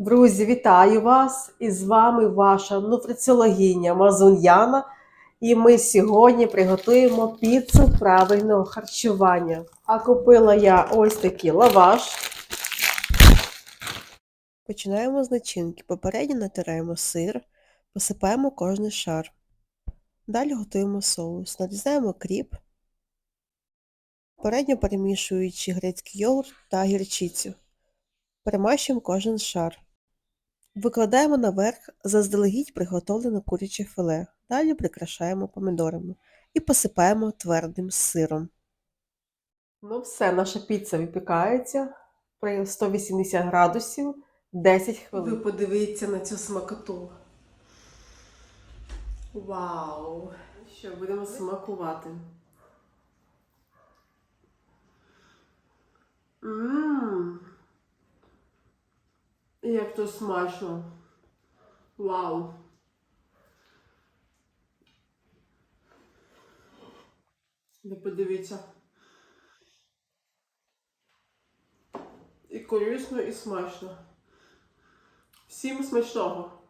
Друзі, вітаю вас! І з вами ваша нутриціологиня Мазун Яна. І ми сьогодні приготуємо піцу правильного харчування. А купила я ось такий лаваш. Починаємо з начинки. Попередньо натираємо сир, посипаємо кожний шар. Далі готуємо соус. Нарізаємо кріп, попередньо перемішуючи грецький йогурт та гірчицю. Перемащуємо кожен шар. Викладаємо наверх заздалегідь приготовлене куряче філе. Далі прикрашаємо помідорами і посипаємо твердим сиром. Ну все, наша піца випікається при 180 градусів 10 хвилин. Ви подивіться на цю смакоту. Вау! Що, будемо смакувати. Як то смачно. Вау. Ви подивіться. І корисно, і смачно. Всім смачного!